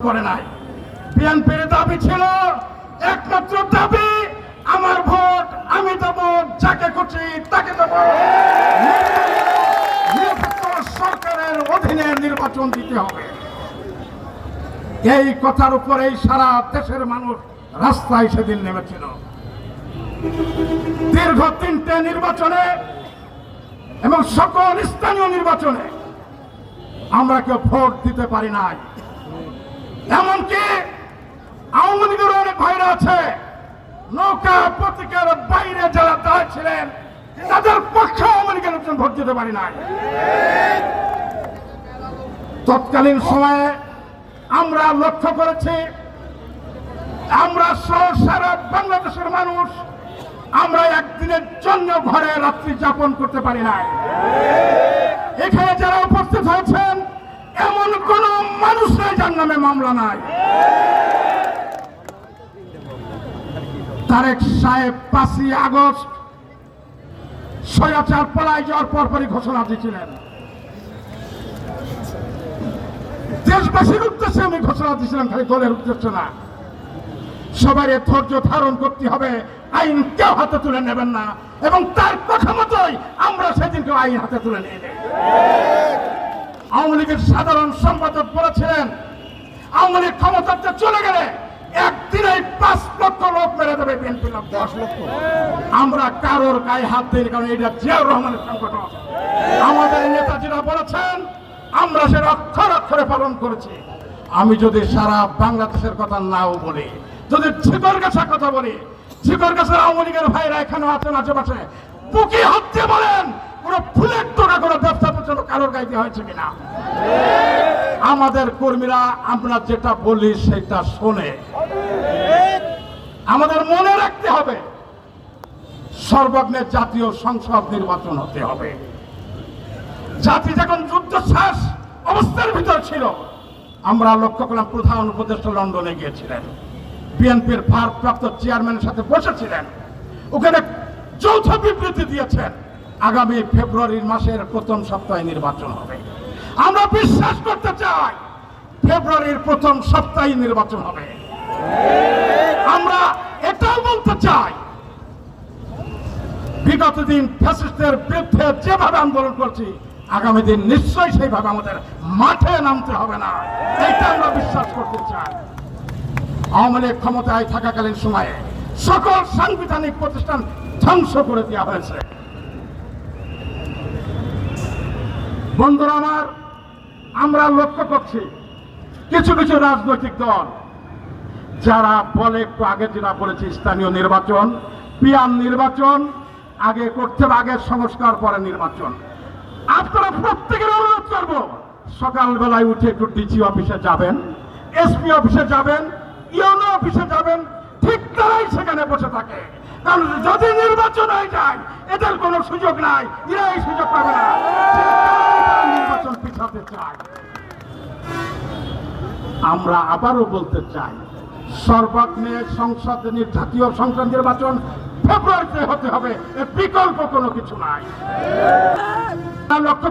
করে নাই। বিএনপির দাবি ছিল, একমাত্র দাবি, আমার ভোট, আমি দেবো, যাকে খুশি তাকে দেব। সরকারের অধীনে নির্বাচন দিতে হবে। এই কথার উপরেই সারা দেশের মানুষ রাস্তায় সেদিন নেমেছিল। দীর্ঘ তিনটে নির্বাচনে এবং সকল স্থানীয় নির্বাচনে আমরা কেউ ভোট দিতে পারি নাই। এমনকি আওয়ামী লীগের অনেক ভাইরা আছে। নৌকা পত্রিকার বাইরে যারা দাঁড়িয়ে ছিলেন তাদের পক্ষে আওয়ামী লীগের লোকজন ভোট দিতে পারি নাই। তৎকালীন সময়ে আমরা লক্ষ্য করেছি, আমরা সহ সারা বাংলাদেশের মানুষ, আমরা একদিনের জন্য ঘরে রাত্রি যাপন করতে পারি নাই। এখানে যারা উপস্থিত হয়েছেন এমন কোন যার নামে মামলা নাই। তারেক সাহেব পাঁচই আগস্ট স্বৈরাচার পলায় যাওয়ার পরপরই ঘোষণা দিয়েছিলেন। দেশবাসীর উদ্দেশ্যে আমি ঘোষণা দিয়েছিলাম, খালি দলের উদ্দেশ্যে না। সবাই ধৈর্য ধারণ করতে হবে, আইন কেউ হাতে তুলে নেবেন না। এবং তার কথা মতোই আমরা সেদিনকে আইন হাতে তুলে নিয়ে আওয়ামী লীগের সাধারণ সম্পাদক বলেছিলেন আওয়ামী ক্ষমতাতে চলে গেলে একদিনে পাঁচ লক্ষ লোক মেরে দেবে বিএনপি লোক। দশ লক্ষ। আমরা কারোর গায়ে হাত দিই কারণ এটা জিয়াউর রহমানের সংগঠন। আমাদের নেতাজিরা বলেছেন আমরা সেটা অক্ষর অক্ষরে পালন করেছি। আমি যদি সারা বাংলাদেশের কথা নাও বলি যদি ঝিকর গাছার কথা বলি ঝিকর গাছের আওয়ামী লীগের ভাইরা এখানে আছেন আশেপাশে বুকি হচ্ছে বলেন কোন ফুলের টোকা কোনো ব্যবসা পর্যন্ত কারোর গাইতে হয়েছে কিনা। আমাদের কর্মীরা, আমরা যেটা বলি সেটা শোনে। আমাদের মনে রাখতে হবে সর্বজ্ঞের জাতীয় সংসদ নির্বাচন হতে হবে। জাতি যখন যুদ্ধ শেষ, অবস্থার ভিতর ছিল, আমরা লক্ষ্য করলাম প্রধান উপদেষ্টা লন্ডনে গিয়েছিলেন। বিএনপির ভারপ্রাপ্ত চেয়ারম্যানের সাথে বসেছিলেন। ওখানে যৌথ বিবৃতি দিয়েছেন, আগামী ফেব্রুয়ারির মাসের প্রথম সপ্তাহে নির্বাচন হবে। আমরা বিশ্বাস করতে চাই ফেব্রুয়ারির প্রথম সপ্তাহে নির্বাচন হবে। আমরা এটাও বলতে চাই, বিগত দিন ফ্যাসিস্টের বিরুদ্ধে যেভাবে আন্দোলন করছি, আগামী দিন নিশ্চয়ই সেইভাবে আমাদের মাঠে নামতে হবে না। এইটা আমরা বিশ্বাস করতে চাই। আওয়ামী লীগ ক্ষমতায় থাকাকালীন সময়ে সকল সাংবিধানিক প্রতিষ্ঠান ধ্বংস করে দেওয়া হয়েছে। বন্ধুরা আমার আমরা লক্ষ্য করছি কিছু কিছু রাজনৈতিক দল, যারা বলে একটু আগে যেটা বলেছি, স্থানীয় নির্বাচন পিয়ার নির্বাচন, আগে করতে আগে সংস্কার, পরে নির্বাচন। আপনারা প্রত্যেকের অনুরোধ করব, সকালবেলায় উঠে একটু ডিসি অফিসে যাবেন এসপি অফিসে যাবেন, ইউনো অফিসে যাবেন, ঠিক তারাই সেখানে বসে থাকে। কারণ যদি নির্বাচন হয়ে যায়, এদের কোনো সুযোগ নাই, এরা এই সুযোগ পাবে না। তারা চাই। আমরা আবারও বলতে চাই, সর্বাগ্নে সংসদ জাতীয় সংসদ নির্বাচন ফেব্রুয়ারিতে হতে হবে। বিকল্প কোনো কিছু নাই। লক্ষ্য